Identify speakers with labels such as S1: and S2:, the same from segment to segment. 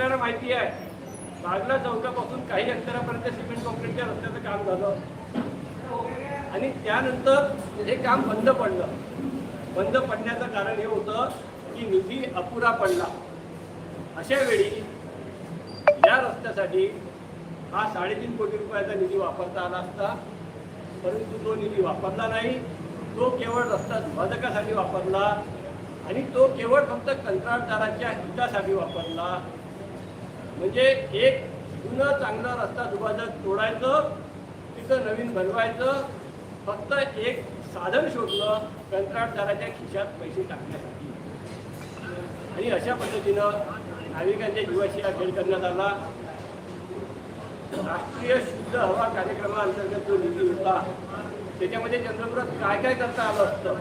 S1: आपल्याला माहिती आहे बागला चौकापासून काही अंतरापर्यंत सिमेंट कॉन्क्रीटच्या रस्त्याचं काम झालं. आणि त्यानंतर हे काम बंद पडलं. बंद पडण्याचं कारण हे होतं की निधी अपुरा पडला. अशा वेळी या रस्त्यासाठी हा साडेतीन कोटी रुपयाचा निधी वापरता आला असता परंतु तो निधी वापरला नाही. तो केवळ रस्ता दुभाजकासाठी वापरला आणि तो केवळ फक्त कंत्राटदाराच्या हितासाठी वापरला. म्हणजे एक जुनं चांगला रस्ता दुभाजक तोडायचं तिथं नवीन बनवायचं फक्त एक साधन शोधलं कंत्राटदाराच्या खिशात पैसे टाकण्यासाठी. आणि अशा पद्धतीनं नागरिकांच्या जीवाशी हा खेळ करण्यात आला. राष्ट्रीय शुद्ध हवा कार्यक्रमाअंतर्गत जो निधी होता त्याच्यामध्ये चंद्रपुरात काय काय करता आलं असतं?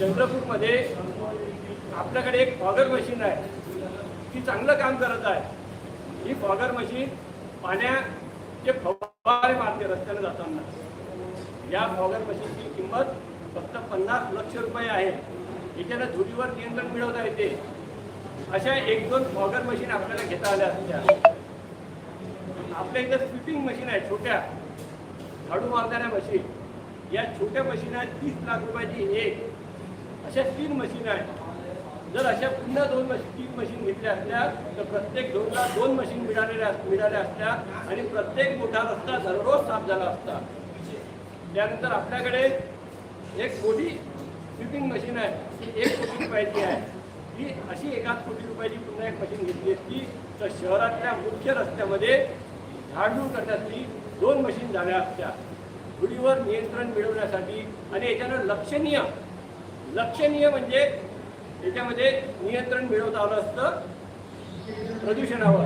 S1: चंद्रपूरमध्ये आपल्याकडे एक फॉगर मशीन आहे. ती चांगलं काम करत आहे. ही फॉगर मशीन पाण्याचे फवारे मारते रस्त्याने जाताना. या फॉगर मशीनची किंमत फक्त पन्नास लक्ष रुपये आहे. याच्यानं धुळीवर नियंत्रण मिळवता येते. अशा एक दोन फॉगर मशीन आपल्याला घेता आल्या असत्या. आपल्या इथं स्विपिंग मशीन आहे छोट्या. झाडू मारणाऱ्या मशीन. या छोट्या मशीन आहेत तीस लाख रुपयाची एक. अशा तीन मशीन आहेत. जर अशा पुन्हा दोन मशीन तीन मशीन घेतल्या असल्या तर प्रत्येक दोनला दोन मशीन मिळालेल्या मिळाल्या असत्या आणि प्रत्येक मोठा रस्ता दररोज साफ झाला असता. त्यानंतर आपल्याकडे एक मोठी स्वीपिंग मशीन आहे ती एक कोटी रुपयाची आहे. ती अशी एकाच कोटी रुपयाची पुन्हा एक मशीन घेतली असती तर शहरातल्या मुख्य रस्त्यामध्ये झाडझूड करण्यासाठी दोन मशीन झाल्या असत्या. धुळीवर नियंत्रण मिळवण्यासाठी आणि याच्यानं लक्षणीय लक्षणीय म्हणजे त्याच्यामध्ये नियंत्रण मिळवता आलं असतं. प्रदूषणावर.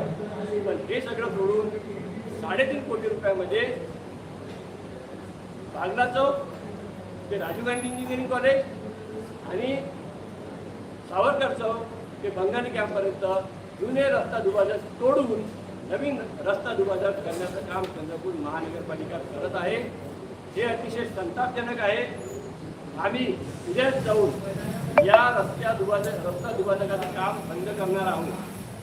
S1: पण हे सगळं सोडून साडेतीन कोटी रुपयामध्ये बागला चौक ते राजीव गांधी इंजिनिअरिंग कॉलेज आणि सावरकर चौक ते बंगाली कॅम्पपर्यंत जुने रस्ता दुभाजक तोडून नवीन रस्ता दुभाजक करण्याचं काम चंद्रपूर महानगरपालिका करत आहे. हे अतिशय संतापजनक आहे. आम्ही उद्याच जाऊन या रस्त्या दुभाजक रस्ता दुभाजकाचं काम बंद करणार आहोत.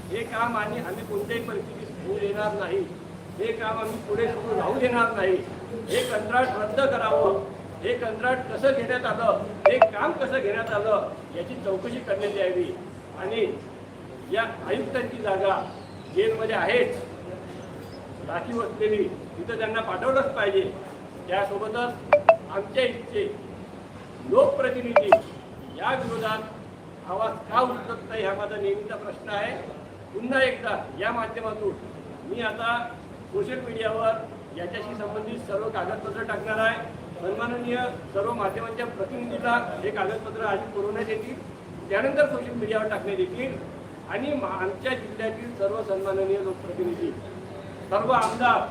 S1: हे काम आणि आम्ही कोणत्याही परिस्थितीत होऊ देणार नाही. हे काम आम्ही पुढे सुरू राहू देणार नाही. हे कंत्राट रद्द करावं. हे कंत्राट कसं घेण्यात आलं? हे काम कसं घेण्यात आलं? याची चौकशी करण्यात यावी. आणि या आयुक्तांची जागा जेलमध्ये आहेच. राखीव असलेली तिथं त्यांना पाठवलंच पाहिजे. त्यासोबतच आमच्या इथचे लोकप्रतिनिधी या विरोधात आवाज का उचलत नाही हा माझा नेहमीचा प्रश्न आहे. पुन्हा एकदा या माध्यमातून मी आता सोशल मीडियावर याच्याशी संबंधित सर्व कागदपत्र टाकणार आहे. सन्माननीय सर्व माध्यमांच्या प्रतिनिधीला हे कागदपत्र आधी पुरवण्यात येतील. त्यानंतर सोशल मीडियावर टाकण्यात येतील आणि आमच्या जिल्ह्यातील सर्व सन्माननीय लोकप्रतिनिधी सर्व आमदार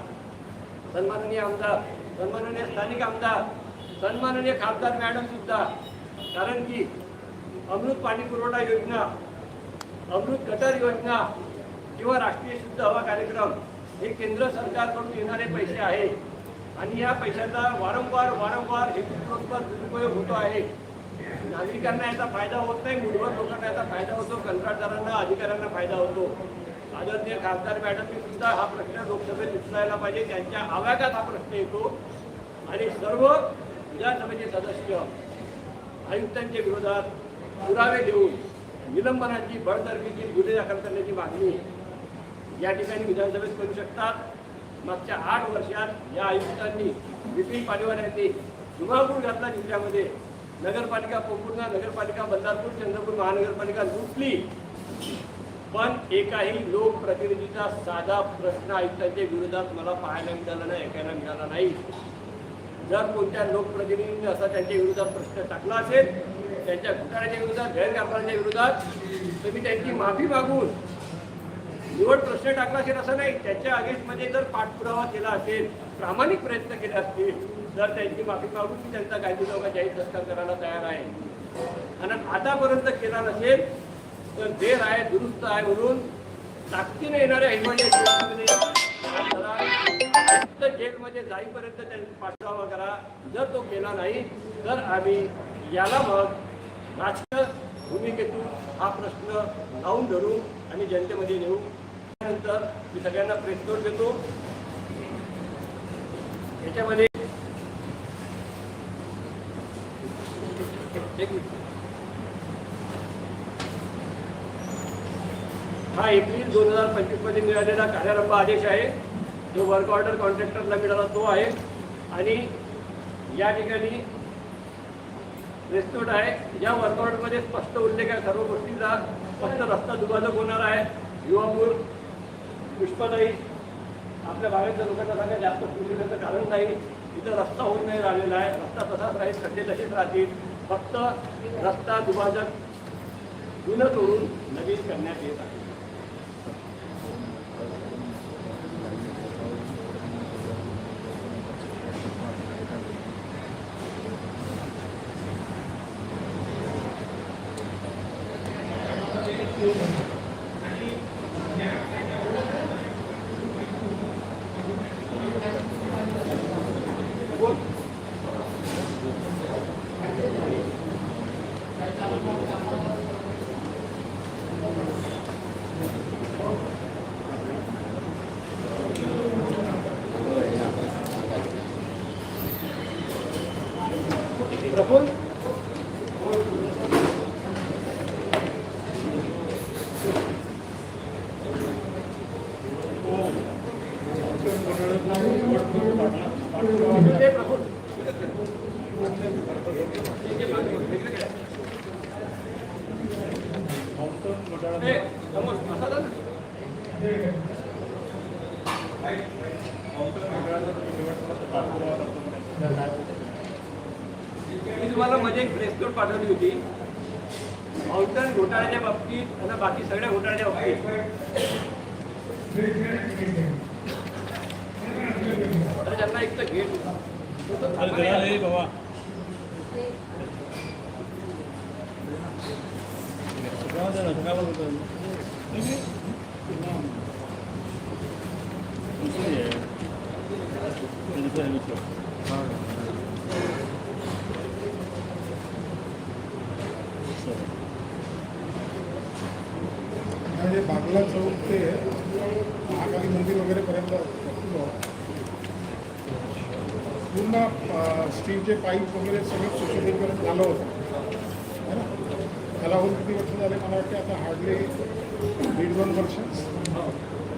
S1: सन्माननीय आमदार सन्माननीय स्थानिक आमदार सन्माननीय खासदार मॅडम सुद्धा कारण की अमृत पाणी पुरवठा योजना अमृत गटर योजना किंवा राष्ट्रीय शुद्ध हवा कार्यक्रम हे केंद्र सरकारकडून येणारे पैसे आहे आणि या पैशाचा वारंवार वारंवार हेतुपुरस्पर दुरुपयोग होतो आहे. नागरिकांना याचा फायदा होत नाही मूलभूत लोकांना याचा फायदा होतो कंत्राटदारांना अधिकाऱ्यांना फायदा होतो. आदरणीय खासदार मॅडमनी सुद्धा हा प्रश्न लोकसभेत उचलायला पाहिजे त्यांच्या आवाजात हा प्रश्न येतो. आणि सर्व विधानसभेचे सदस्य आयुक्तांच्या विरोधात पुरावे देऊन निलंबनाची बळदर्फीची गुन्हे दाखल करण्याची मागणी या ठिकाणी विधानसभेत करू शकतात. मागच्या आठ वर्षात या आयुक्तांनी विपिन पाटीवार यांनी धुमाकूळ घातला जिल्ह्यामध्ये. नगरपालिका पोपूर्णा नगरपालिका बल्लारपूर चंद्रपूर महानगरपालिका लुटली. पण एकाही लोकप्रतिनिधीचा साधा प्रश्न आयुक्तांच्या विरोधात मला पाहायला मिळाला नाही ऐकायला मिळाला नाही. जर कोणत्या लोकप्रतिनिधींनी असा त्यांच्या विरोधात प्रश्न टाकला असेल त्यांच्या घोटाळ्याच्या विरोधात गैरकारभाराच्या विरोधात तर मी त्यांची माफी मागून निवड प्रश्न टाकला असेल असं नाही त्याच्या अगेन्स्टमध्ये जर पाठपुरावा केला असेल प्रामाणिक प्रयत्न केले असतील तर त्यांची माफी मागून मी त्यांचा कायदेलोका जाहीर दस्तर करायला तयार आहे. आणि आतापर्यंत केला नसेल तर देर आहे दुरुस्त आहे म्हणून ताकदीने येणाऱ्या हिमालय फक्त जेलमध्ये जाईपर्यंत त्यांनी पाठपुरावा करा. जर तो केला नाही तर आम्ही याला मग राजकीय भूमिकेतून हा प्रश्न लावून धरू आणि जनतेमध्ये नेऊ. त्यानंतर मी सगळ्यांना प्रेस देतो. याच्यामध्ये एक हा एप्रिल दोन हजार पंचवीसमध्ये मिळालेला कार्यारंभ आदेश आहे. जो वर्क ऑर्डर कॉन्ट्रॅक्टरला मिळाला तो आहे. आणि या ठिकाणी रेस्टोट आहे. या वर्क ऑर्डरमध्ये स्पष्ट उल्लेख आहे. सर्व गोष्टींचा स्पष्ट रस्ता दुभाजक होणार आहे. युवापूर पुष्पदाई आपल्या भागातल्या लोकांना सांगा जास्त पुढे कारण नाही. इथं रस्ता होऊन नाही राहिलेला आहे. रस्ता तसाच राहील खड्डे तसेच राहतील. फक्त रस्ता दुभाजक जुनं तोडून नवीन करण्यात येत आहे प्रफुल्ल ते प्रफुल्ल ए, समोर असा जा ना. मी तुम्हाला मध्ये एक प्रेस नोट पाठवली होती माउंटन घोटाळ्याच्या बाबतीत आणि बाकी सगळ्या घोटाळ्याच्या बाबतीत. तर त्यांना एक तर गेट होता. तो तर
S2: बागला चौक ते महाकाली मंदिर वगैरे पर्यंत पूर्ण स्टीलचे पाईप वगैरे सगळं सुशोभीकरण झालं होतं. है ना? त्याला होऊन किती वर्ष झाले मला वाटते आता हार्डली दीड दोन वर्ष.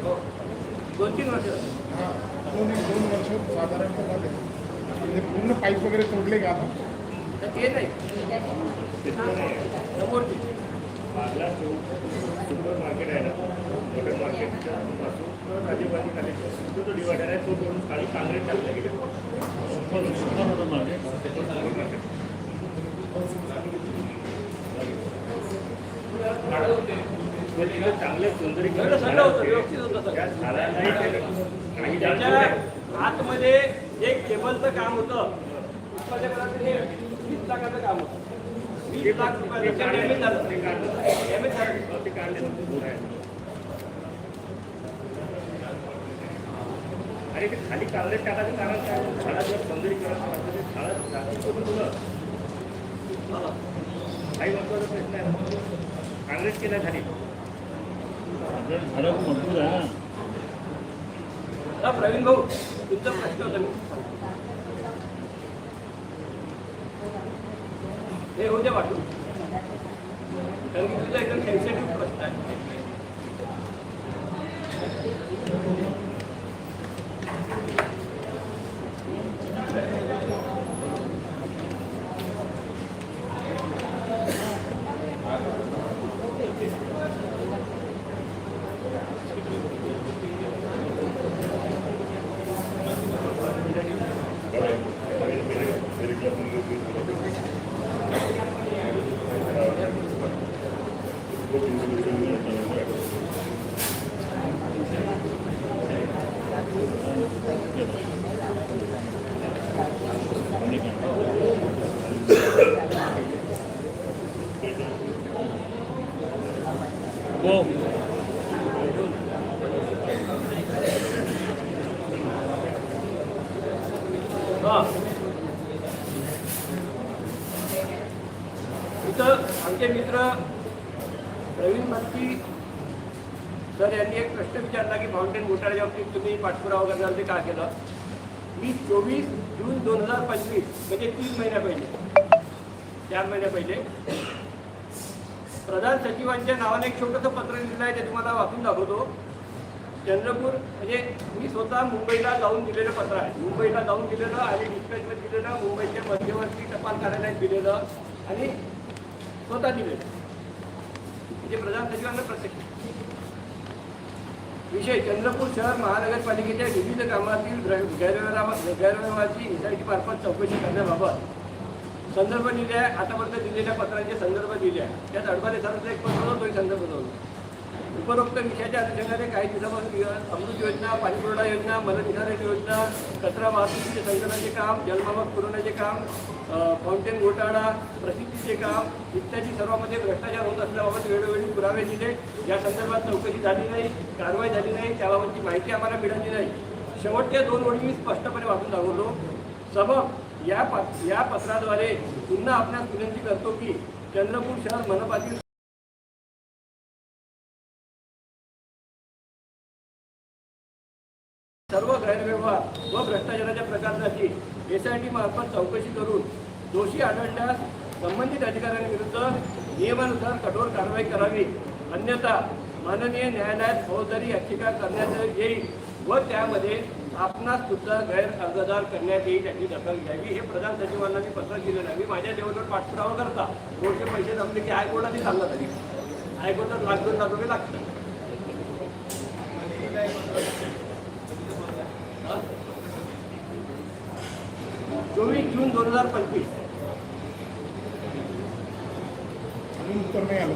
S1: हो. दोन तीन वर्ष.
S2: हां दोन एक दोन वर्ष साधारणतः झाले म्हणजे पूर्ण पाईप वगैरे तोडले का आता?
S1: ते नाही.
S3: बागला सुपर मार्केट आहे ना हॉटेल मार्केटच्या राजीवगांधी तो जो डिवायडर आहे तो दोन खाली काँग्रेस टाकलं गेलं. सुपर सुपर हॉटेल मार्केट चांगले
S1: होतं होतं
S3: झाडं
S1: आतमध्ये एक केबलचं काम होतं. हे काम होतं.
S3: आणि ते खाली काँग्रेस टाकायचं कारण काय झाडाचं सौंदर्यीकरण करायचं ते झाडं तुला काही महत्त्वाचा प्रश्न आहे काँग्रेस केला खाली
S1: प्रवीण भाऊ तुमचा प्रश्न होता हे होऊ द्या वाटू. कारण की तुझा एकदम सेन्सिटिव्ह प्रश्न आहे
S4: हो
S1: हा इथं आमचे मित्र नवीन मंत्री सर यांनी एक प्रश्न विचारला की फाउंटेन घोटाळ्याच्या बाबतीत पुरावा करणार ते का केलं. मी चोवीस जून दोन हजार पंचवीस म्हणजे तीन महिन्या पहिले चार महिन्या पहिले प्रधान सचिवांच्या नावाने एक छोटंसं पत्र लिहिलं आहे ते तुम्हाला वाचून दाखवतो. चंद्रपूर म्हणजे मी स्वतः मुंबईला जाऊन दिलेलं पत्र आहे. मुंबईला जाऊन दिलेलं आणि डिस्पॅचवर दिलेलं मुंबईच्या मध्यवर्ती टपाल कार्यालयात दिलेलं आणि स्वतः दिलेलं. म्हणजे प्रधान सचिवांना प्रत्यक्ष. विषय चंद्रपूर शहर महानगरपालिकेच्या विविध कामातील गैर- गैरव्यवहाराची एसआयटी मार्फत चौकशी करण्याबाबत संदर्भ दिले आहे आतापर्यंत दिलेल्या पत्रांचे संदर्भ दिले आहे त्यात अडबाले सरांचा एक पत्र होतो संदर्भ होतो. उपरोक्त विषयाच्या अनुषंगाने काही दिवसापासून अमृत योजना पाणीपुरवठा योजना मलनिसारण योजना कचरा वाहतुकीचे संकलनाचे काम जलमावक पुरवण्याचे काम फाउंटेन घोटाळा प्रसिद्धीचे काम इत्यादी सर्वांमध्ये भ्रष्टाचार होत असल्याबाबत वेळोवेळी पुरावे दिले. या संदर्भात चौकशी झाली नाही कारवाई झाली नाही त्याबाबतची माहिती आम्हाला मिळाली नाही. शेवटच्या दोन ओळी मी स्पष्टपणे वाचून दाखवलो सबब या पा या पत्राद्वारे पुन्हा आपणास विनंती करतो की चंद्रपूर शहर मनपातील सर्व गैरव्यवहार व प्रकरणाची एस आय टी मार्फत चौकशी करून दोषी आढळल्यास संबंधित अधिकाऱ्यांविरुद्ध नियमानुसार कठोर कारवाई करावी. अन्यथा माननीय न्यायालयात फौजदारी याचिका करण्यात येईल व त्यामध्ये आपणास सुद्धा गैर अर्जदार करण्यात येईल याची दखल घ्यावी. हे प्रधान सचिवांना मी पत्र दिलेलं आहे मी माझ्या लेवलवर पाठपुरावा करता. मोठे पैसे जमले की हायकोर्टाने सांगत आली हायकोर्टात लाख दोन लाख रुपये लागतात चोवीस जून दोन हजार पंचवीस.
S2: उत्तर नाही आलं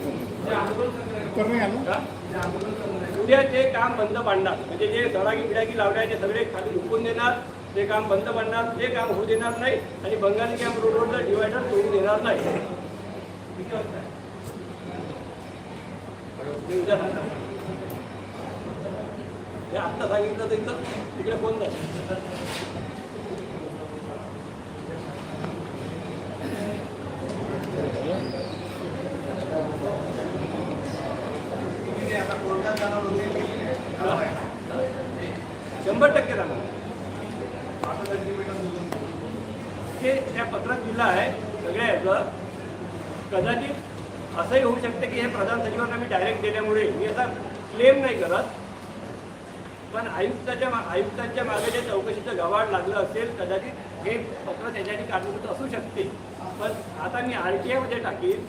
S2: उत्तर नाही आलं?
S1: उद्या ते काम बंद पाडणार म्हणजे जे धडाकी बिडाकी ते सगळे खाली झुकून देणार ते काम बंद पाडणार ते काम होऊ देणार नाही आणि बंगाली कॅम्प रोडवरचा डिवायडर तोडून देणार नाही. हे आत्ता सांगितलं तर इथं तिकडे फोन झाला शंभर टक्के राहणार ते त्या पत्रात दिलं आहे सगळ्या याचं कदाचित असंही होऊ शकते की हे प्रधान सचिवांना मी डायरेक्ट दिल्यामुळे मी असा क्लेम नाही करत. पण आयुक्ताच्या मा- आयुक्तांच्या मागे जे चौकशीचं गवाड लागलं असेल कदाचित हे पत्र त्याच्यासाठी कारणीभूत असू शकते. पण आता मी आर टी आयमध्ये टाकीन.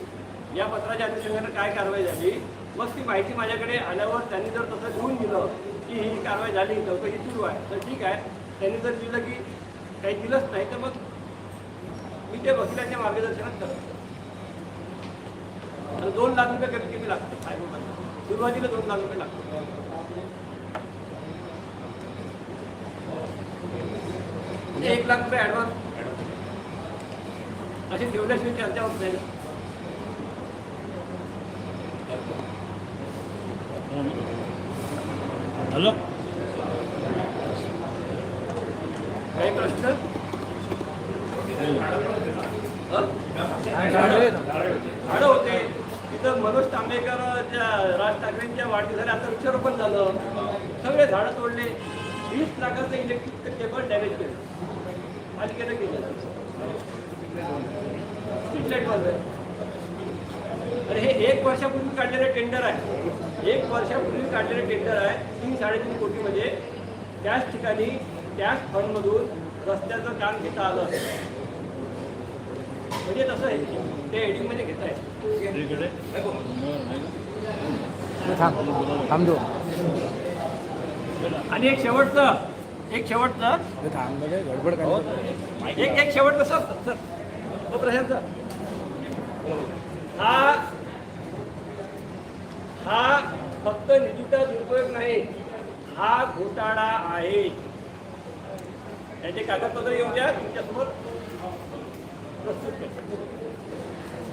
S1: या पत्राच्या अनुषंगानं काय कारवाई झाली? मग ती माहिती माझ्याकडे आल्यावर त्यांनी जर तसं लिहून दिलं की ही कारवाई झाली चौकशी सुरू आहे तर ठीक आहे. त्यांनी जर दिलं की काही दिलंच नाही तर मग मी ते वकिलांच्या मार्गदर्शनात करतो आणि दोन लाख रुपये कमी कमी लागते हायकोर्टात सुरुवातीला दोन लाख रुपये लागतात म्हणजे एक लाख रुपये ॲडव्हान्स अशी ठेवल्याशिवाय चर्चा होत नाही
S3: हॅलो
S1: काही प्रश्न हं? झाडं होते तिथं मनोज राज ठाकरेंच्या वाढदिवसाला आता वृक्षारोपण झालं. सगळे झाडं तोडले. वीस लाखाचं इलेक्ट्रिक केबल डॅमेज केलं. पालिकेनं केलं स्ट्रीट लाइट हे एक वर्षापूर्वी काढलेलं टेंडर आहे. एक वर्षापूर्वी काढलेलं टेंडर आहे. तीन साडेतीन कोटीमध्ये. त्याच ठिकाणी त्याच फंडमधून रस्त्याचं काम घेता आलं. म्हणजे तसं आहे. ते एडिंगमध्ये घेत आहे
S4: थांब थांब दो
S1: आणि एक शेवटचं एक शेवटचं.
S4: थांब गडबड काय
S1: एक एक शेवटचं सर सर. हो प्रशांत हा हा फक्त निधीचा दुरुपयोग नाही. हा घोटाळा आहे. त्याचे कागदपत्र येऊ द्या तुमच्यासमोर. प्रस्तुत करतो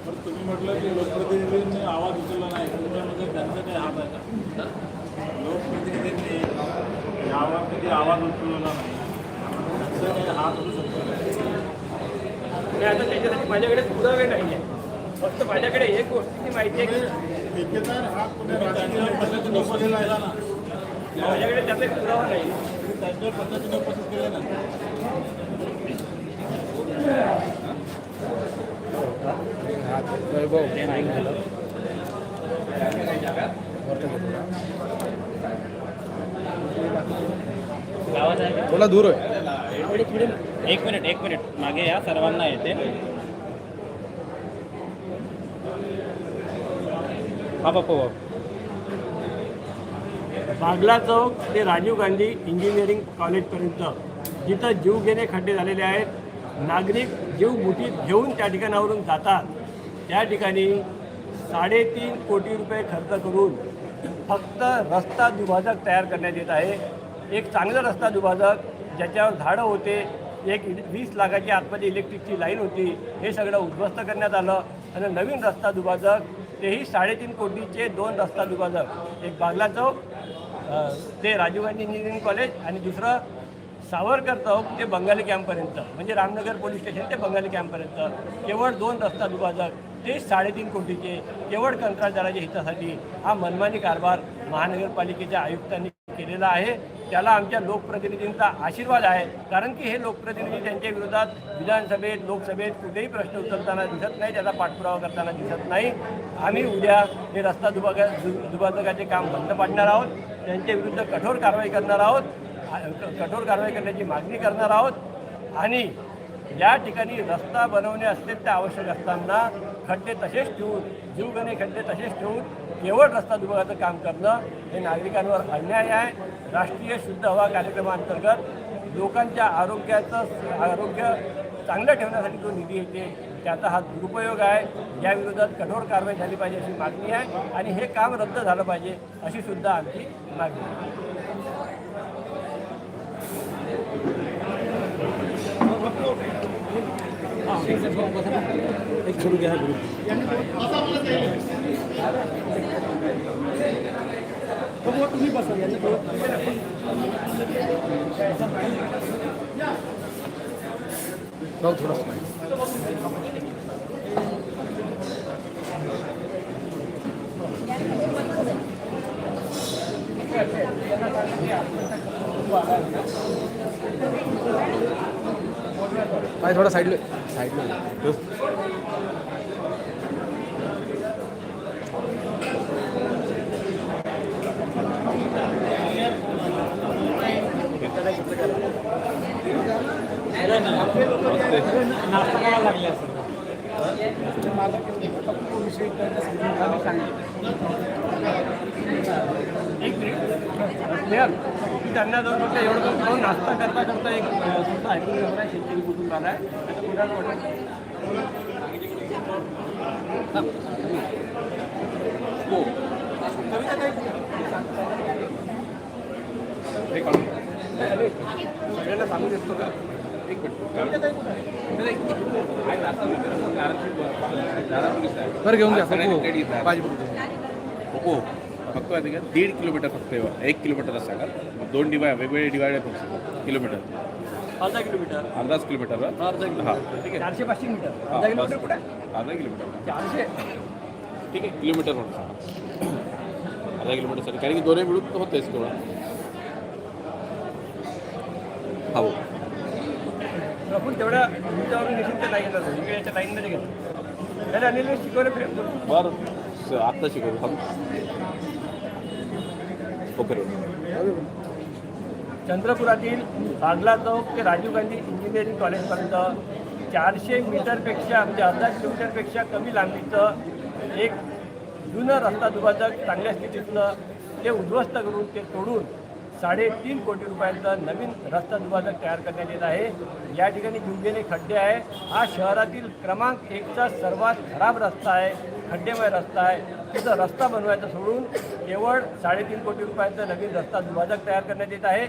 S5: तुम्ही म्हटलं की लोकप्रतिनिधींनी आवाज उचलला नाही तुमच्यामध्ये त्यांचा काही हात आहे का? लोकप्रतिनिधींनी कधी आवाज उचलला नाही. त्यांचा काही हात असू शकतो
S1: आणि आता त्याच्यासाठी माझ्याकडे पुरावे नाही आहे फक्त माझ्याकडे एक गोष्टीची माहिती आहे की
S2: ठेकेदार हा राजकीय
S5: त्यांच्यावर पद्धतीने उपस्थित
S2: आहे
S5: ना
S1: माझ्याकडे त्याचा एक पुरावा नाही
S5: त्यांच्यावर पद्धतीने उपस्थित केले ना
S4: वैभव थोडा दूर आहे
S6: एक मिनिट एक मिनिट. मागे या सर्वांना येते. हा बापू
S1: बागला चौक ते राजीव गांधी इंजिनिअरिंग कॉलेजपर्यंत. जिथं जीव घेणे खड्डे झालेले आहेत नागरिक जीव मुठीत घेऊन त्या ठिकाणावरून जातात. त्या ठिकाणी साडेतीन कोटी रुपये खर्च करून फक्त रस्ता दुभाजक तयार करण्यात येत आहे. एक चांगला रस्ता दुभाजक ज्याच्यावर झाडं होते एक वीस लाखाची आतमध्ये इलेक्ट्रिकची लाईन होती हे सगळं उद्ध्वस्त करण्यात आलं. आणि नवीन रस्ता दुभाजक तेही साडेतीन कोटीचे दोन रस्ता दुभाजक. एक बागला चौक ते राजीव गांधी इंजिनिअरिंग कॉलेज आणि दुसरं सावरकर चौक ते बंगाली कॅम्पपर्यंत म्हणजे रामनगर पोलीस स्टेशन ते बंगाली कॅम्पपर्यंत केवळ दोन रस्ता दुभाजक ते साडेतीन कोटीचे केवळ कंत्राटदाराच्या हितासाठी हा मनमानी कारभार महानगरपालिकेच्या आयुक्तांनी केलेला आहे. त्याला आमच्या लोकप्रतिनिधींचा आशीर्वाद आहे कारण की हे लोकप्रतिनिधी त्यांच्या विरोधात विधानसभेत लोकसभेत कुठेही प्रश्न उचलताना दिसत नाही त्याचा पाठपुरावा करताना दिसत नाही. आम्ही उद्या हे रस्ता दुभागा दु- दुभाजकाचे काम बंद पाडणार आहोत त्यांच्या विरुद्ध कठोर कारवाई करणार आहोत. कठोर कारवाई करण्याची मागणी करणार आहोत. आणि या ठिकाणी रस्ता बनवणे अत्यंत आवश्यक असताना खड्डे तसेच ठेवून जीवघणे खड्डे तसेच ठेवून केवळ रस्ता दुभागाचं काम करणं हे नागरिकांवर अन्याय आहे. राष्ट्रीय शुद्ध हवा कार्यक्रमाअंतर्गत लोकांच्या आरोग्याचं आरोग्य चांगलं ठेवण्यासाठी जो निधी येते त्याचा हा दुरुपयोग आहे. या विरोधात कठोर कारवाई झाली पाहिजे अशी मागणी आहे आणि हे काम रद्द झालं पाहिजे अशी सुद्धा आमची मागणी आहे.
S4: एक सुरू घ्या ग्रुप जाऊ थोडं भाई थोड़ा नाही थोडा साईडला साईडला
S1: एक मिनिट. त्यांना जाऊन फक्त एवढं जाऊन नाश्ता करता करता एक तुमचं ऐकून घेणार आहे शेतकरी कुटुंब आला आहे आता कुणाला वाटत सगळ्यांना सांगू शकतो का?
S4: बरं घेऊन घ्या.
S7: हो. फक्त माहिती का दीड किलोमीटर फक्त. एक किलोमीटर असं का? दोन डिवाय वेगवेगळे डिवाइड आहे फक्त. किलोमीटर.
S1: अर्धा किलोमीटर.
S7: अर्धाच किलोमीटर
S1: अर्धा
S7: हां.
S1: किलोमीटर
S7: ठीक आहे.
S1: चारशे पाचशे मीटर
S7: हां,
S1: अर्धा किलोमीटर. कुठे?
S7: अर्धा किलोमीटर.
S1: चारशे.
S7: ठीक आहे किलोमीटर म्हणतो अर्धा किलोमीटरसाठी कारण की दोन्ही मिळून होतेच तेवढं हो
S1: आपण तेवढ्या उंचावरून घेशील त्या लाईनला इकडे याच्या लाईनमध्ये घेतो अनिल शिकवलं
S7: बरं. आत्ता शिकवतो. थांब.
S1: चंद्रपुरातील बागला चौक ते राजीव गांधी इंजिनिअरिंग कॉलेजपर्यंत चारशे मीटरपेक्षा म्हणजे अर्धा किलोमीटरपेक्षा कमी लांबीचं एक जुनं रस्ता दुभाजक चांगल्या स्थितीतलं ते उद्ध्वस्त करून ते तोडून साडेतीन कोटी रुपयांचं नवीन रस्ता दुभाजक तयार करण्यात येत आहे. या ठिकाणी जुंगेने खड्डे आहे. हा शहरातील क्रमांक एकचा सर्वात खराब रस्ता आहे. खड्डेमय रस्ता आहे. तिथं रस्ता बनवायचा सोडून केवळ साडेतीन कोटी रुपयांचा नवीन रस्ता दुभाजक तयार करण्यात येत आहे.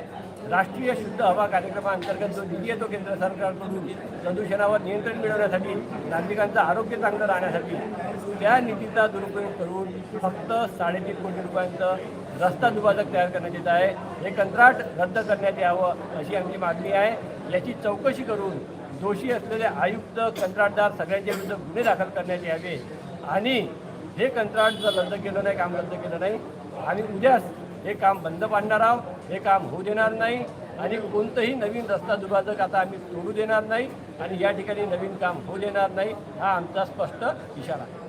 S1: राष्ट्रीय शुद्ध हवा कार्यक्रमाअंतर्गत जो निधी येतो केंद्र सरकारकडून प्रदूषणावर नियंत्रण मिळवण्यासाठी नागरिकांचं आरोग्य चांगलं राहण्यासाठी त्या निधीचा दुरुपयोग करून फक्त साडेतीन कोटी रुपयांचं रस्ता दुभाजक तयार करण्यात येत आहे. हे कंत्राट रद्द करण्यात यावं अशी आमची मागणी आहे. याची चौकशी करून दोषी असलेले आयुक्त कंत्राटदार सगळ्यांच्या विरुद्ध गुन्हे दाखल करण्यात यावे आणि हे कंत्राट जर रद्द केलं नाही काम रद्द केलं नाही. आम्ही उद्याच हे काम बंद पाडणार आहोत. हे काम होऊ देणार नाही. आणि कोणतंही नवीन रस्ता दुभाजक आता आम्ही तोडू देणार नाही. आणि या ठिकाणी नवीन काम होऊ देणार नाही हा आमचा स्पष्ट इशारा आहे.